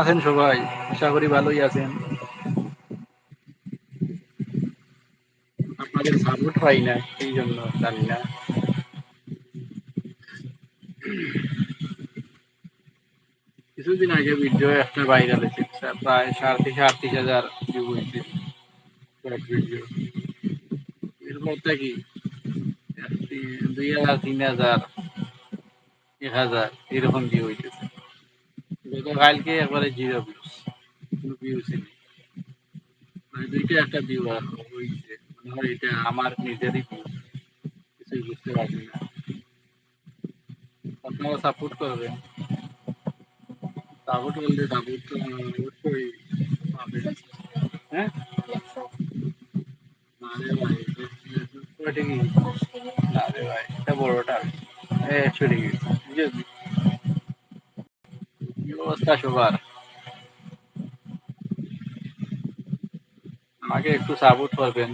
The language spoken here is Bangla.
আছেন সবাই? আশা করি ভালোই আছেন। আপনাদের সাপোর্ট পাই না এই জন্য জানি না। কিছুদিন আগে ভিডিও একটা ভাইরাল হয়েছে প্রায় সাড়ে থেকে আটত্রিশ হাজার ভিউ হয়েছে। ভিডিও এরপর থেকে দুই হাজার, তিন হাজার, এক হাজার, এরকম ভিউ হইতেছে। গতকালকে একবারে জিরো ভিউজ কোনো ভিউজ নেই। মানে দুইটা একটা ভিউ হয়েছে মনে এটা আমার নিজেরই ভিউ কিছুই বুঝতে পারছি না। আপনারা সাপোর্ট করবেন। সাপোর্ট করলে সাপোর্ট অবশ্যই পাবেন। হ্যাঁ? না ভাই, এটা বড়টা। একশো ডিগ্রি বুঝলি কি অবস্থা সবার। আমাকে একটু সাপোর্ট করবেন।